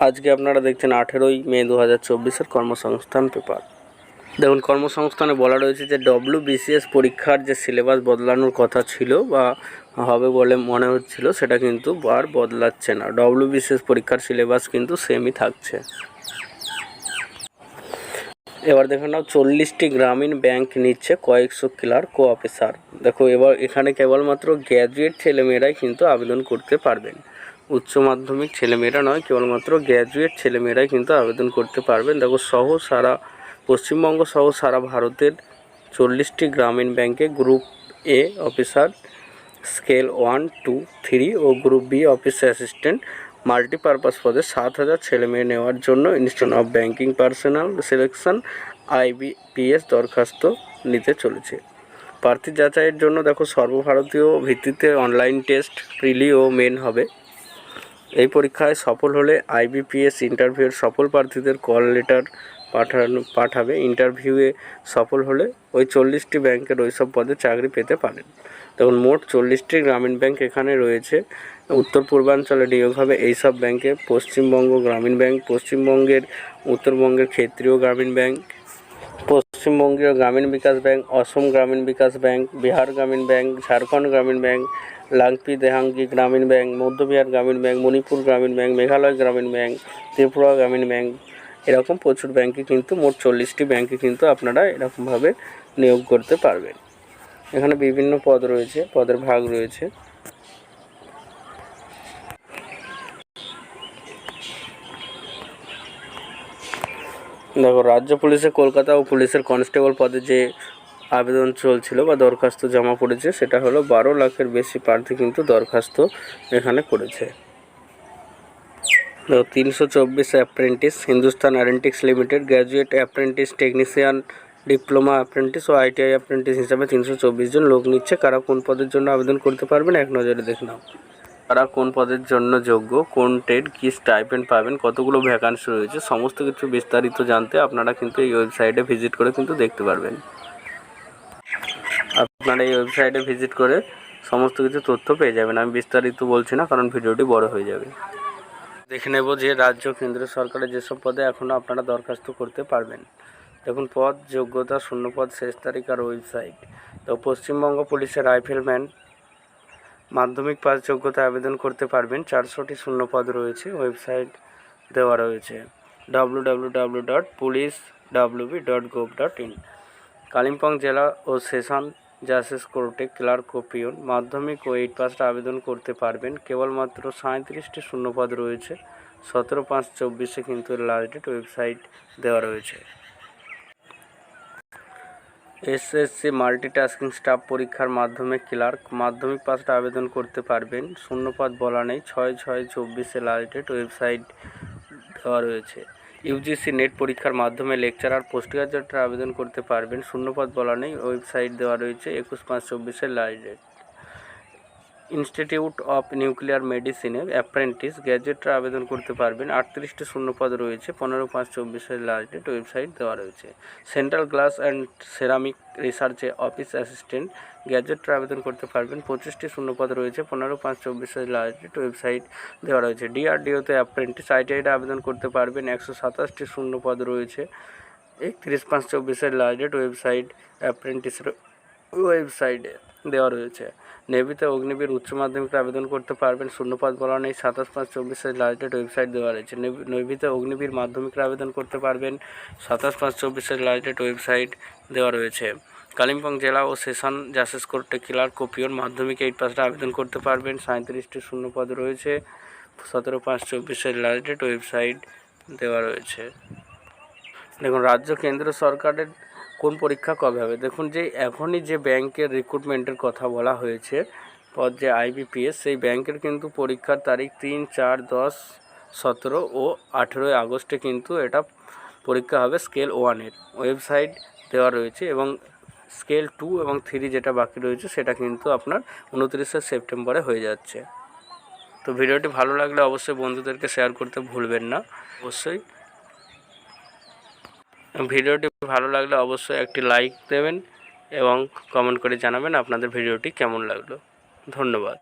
আজকে আপনারা দেখছেন আঠেরোই মে দু হাজার চব্বিশের কর্মসংস্থান পেপার। দেখুন, কর্মসংস্থানে বলা রয়েছে যে ডব্লিউ বিসিএস পরীক্ষার যে সিলেবাস বদলানোর কথা ছিল বা হবে বলে মনে হচ্ছিল, সেটা কিন্তু আর বদলাচ্ছে না। ডব্লিউ বিসিএস পরীক্ষার সিলেবাস কিন্তু সেমই থাকছে। এবার দেখে নাও, চল্লিশটি গ্রামীণ ব্যাংক নিচ্ছে কয়েকশো ক্লার্ক কো অফিসার। দেখো, এবার এখানে কেবলমাত্র গ্র্যাজুয়েট ছেলেমেয়েরাই কিন্তু আবেদন করতে পারবেন। উচ্চ মাধ্যমিক ছেলেমেয়েরা নয়, কেবলমাত্র গ্র্যাজুয়েট ছেলেমেয়েরাই কিন্তু আবেদন করতে পারবেন। দেখো, সহ সারা, পশ্চিমবঙ্গ সহ সারা ভারতের চল্লিশটি গ্রামীণ ব্যাংকে group A officer scale one two three O group B office assistant multipurpose পদে সাত হাজার ছেলেমেয়ে নেওয়ার জন্য institute of banking personnel selection IBPS দরখাস্ত নিতে চলেছে। প্রার্থী যাচাইয়ের জন্য দেখো, সর্বভারতীয় ভিত্তিতে অনলাইন টেস্ট প্রিলি ও মেন হবে। এই পরীক্ষায় সফল হলে আইবিপিএস ইন্টারভিউয়ের সফল প্রার্থীদের কল লেটার পাঠানো, পাঠাবে। ইন্টারভিউয়ে সফল হলে ওই চল্লিশটি ব্যাংকের ওই সব পদে চাকরি পেতে পারেন। দেখুন, মোট চল্লিশটি গ্রামীণ ব্যাংক এখানে রয়েছে। উত্তর পূর্বাঞ্চলে নিয়োগ হবে এইসব ব্যাংকে। পশ্চিমবঙ্গ গ্রামীণ ব্যাংক, পশ্চিমবঙ্গের, উত্তরবঙ্গের ক্ষেত্রীয় গ্রামীণ ব্যাংক পশ্চিমবঙ্গীয় গ্রামীণ বিকাশ ব্যাংক, অসম গ্রামীণ বিকাশ ব্যাংক, বিহার গ্রামীণ ব্যাংক, ঝাড়খণ্ড গ্রামীণ ব্যাংক লাংপি দেহাঙ্গি গ্রামীণ ব্যাংক মধ্যবিহার গ্রামীণ ব্যাংক, মণিপুর গ্রামীণ ব্যাংক, মেঘালয় গ্রামীণ ব্যাংক, ত্রিপুরা গ্রামীণ ব্যাংক এরকম প্রচুর ব্যাংকে কিন্তু মোট চল্লিশটি ব্যাংকে কিন্তু আপনারা এরকমভাবে নিয়োগ করতে পারবেন। এখানে বিভিন্ন পদ রয়েছে, পদের ভাগ রয়েছে। দেখো, রাজ্য পুলিশে কলকাতা ও পুলিশের কনস্টেবল পদে যে আবেদন চলছিল বা দরখাস্ত জমা পড়েছে, সেটা হলো বারো লাখের বেশি প্রার্থী কিন্তু দরখাস্ত এখানে করেছে। দেখো, তিনশো চব্বিশ apprentice Hindustan aeronautics limited graduate apprentice technician diploma apprentice ও আইটিআই অ্যাপ্রেন্টিস হিসাবে তিনশো চব্বিশ জন লোক নিচ্ছে। কারা কোন পদের জন্য আবেদন করতে পারবেন, এক নজরে দেখে নাও। তারা কোন পদের জন্য যোগ্য, কোন ট্রেড কী স্টাইপেন্ড পাবেন, কতগুলো ভ্যাকান্সি রয়েছে, সমস্ত কিছু বিস্তারিত জানতে আপনারা কিন্তু এই ওয়েবসাইটে ভিজিট করে কিন্তু দেখতে পারবেন। আপনারা এই ওয়েবসাইটে ভিজিট করে সমস্ত কিছু তথ্য পেয়ে যাবেন। আমি বিস্তারিত বলছি না, কারণ ভিডিওটি বড় হয়ে যাবে। দেখে নেব যে রাজ্য, কেন্দ্র সরকারের যেসব পদে এখনও আপনারা দরখাস্ত করতে পারবেন। দেখুন, পদ যোগ্যতা শূন্যপদ শেষ তারিখ আর ওয়েবসাইট তো পশ্চিমবঙ্গ পুলিশের রাইফেলম্যান মাধ্যমিক পাস যোগ্যতা আবেদন করতে পারবেন। চারশোটি শূন্যপদ রয়েছে, ওয়েবসাইট দেওয়া রয়েছে। W W dot police dot dot in Kalimpong জেলা ও সেশন জাসেস কোর্টে ক্লার্ক ও পিয়ন। মাধ্যমিক ও এইট পাসটা আবেদন করতে পারবেন। কেবলমাত্র সাঁত্রিশটি শূন্যপদ রয়েছে, সতেরো পাঁচ চব্বিশে কিন্তু লাস্ট ডেট ওয়েবসাইট দেওয়া রয়েছে। এসএসসি মাল্টিটাস্কিং স্টাফ পরীক্ষার মাধ্যমে ক্লার্ক মাধ্যমিক পাশটা আবেদন করতে পারবেন। শূন্যপদ বলা নেই। ছয় ছয় চব্বিশে লাস্ট ওয়েবসাইট দেওয়া রয়েছে। ইউজিসি নেট পরীক্ষার মাধ্যমে লেকচারার পোস্ট গ্রাজুয়েটরা আবেদন করতে পারবেন। শূন্যপদ বলা নেই। ওয়েবসাইট দেওয়া রয়েছে। একুশ পাঁচ চব্বিশে last date. Institute of nuclear মেডিসিনে apprentice গ্র্যাজুয়েটরা আবেদন করতে পারবেন। আটত্রিশটি শূন্যপদ রয়েছে, পনেরো, পাঁচ, চব্বিশের লাস্ট ডেট ওয়েবসাইট দেওয়া রয়েছে। সেন্ট্রাল গ্লাস অ্যান্ড সেরামিক রিসার্চে অফিস অ্যাসিস্ট্যান্ট গ্র্যাজুয়েটরা আবেদন করতে পারবেন। পঁচিশটি শূন্যপদ রয়েছে, পনেরো, পাঁচ, চব্বিশের লাস্ট ডেট ওয়েবসাইট দেওয়া রয়েছে। ডিআরডিওতে অ্যাপ্রেন্টিস আইটিআইটা আবেদন করতে পারবেন। একশো সাতাশটি শূন্যপদ রয়েছে, একত্রিশ, পাঁচ, চব্বিশের লাস্ট ডেট ওয়েবসাইট অ্যাপ্রেন্টিসের ওয়েবসাইটে দেওয়া রয়েছে। নেভিতে অগ্নিবীর উচ্চ মাধ্যমিকে আবেদন করতে পারবেন। শূন্যপদ বলা নেই। সাতাশ পাঁচ চব্বিশের লাস্ট ডেট ওয়েবসাইট দেওয়া রয়েছে। নেভি- নেভিতে অগ্নিবীর মাধ্যমিকের আবেদন করতে পারবেন। সাতাশ পাঁচ চব্বিশের লাস্ট ডেট ওয়েবসাইট দেওয়া রয়েছে। কালিম্পং জেলা ও সেশন জাসেস কোর্টে ক্লার্ক কপিওর মাধ্যমিক এইট পাসটা আবেদন করতে পারবেন। সাঁত্রিশটি শূন্যপদ রয়েছে। সতেরো পাঁচ চব্বিশের লাস্ট ডেট ওয়েবসাইট দেওয়া রয়েছে। দেখুন, রাজ্য, কেন্দ্র সরকারের কোন পরীক্ষা কবে হবে? দেখুন, যে এখনই যে ব্যাংকের রিক্রুটমেন্টের কথা বলা হয়েছে, পদ যে আইবিপিএস সেই ব্যাংকের কিন্তু পরীক্ষার তারিখ তিন, চার, দশ, সতেরো ও আঠেরোই আগস্টে কিন্তু এটা পরীক্ষা হবে স্কেল ওয়ানের ওয়েবসাইট দেওয়া রয়েছে এবং স্কেল টু এবং থ্রি যেটা বাকি রয়েছে, সেটা কিন্তু আপনার উনত্রিশে সেপ্টেম্বরে হয়ে যাচ্ছে। তো ভিডিওটি ভালো লাগলে অবশ্যই বন্ধুদেরকে শেয়ার করতে ভুলবেন না। অবশ্যই ভিডিওটি ভালো লাগলে অবশ্যই একটি লাইক দেবেন এবং কমেন্ট করে জানাবেন আপনাদের ভিডিওটি কেমন লাগল। ধন্যবাদ।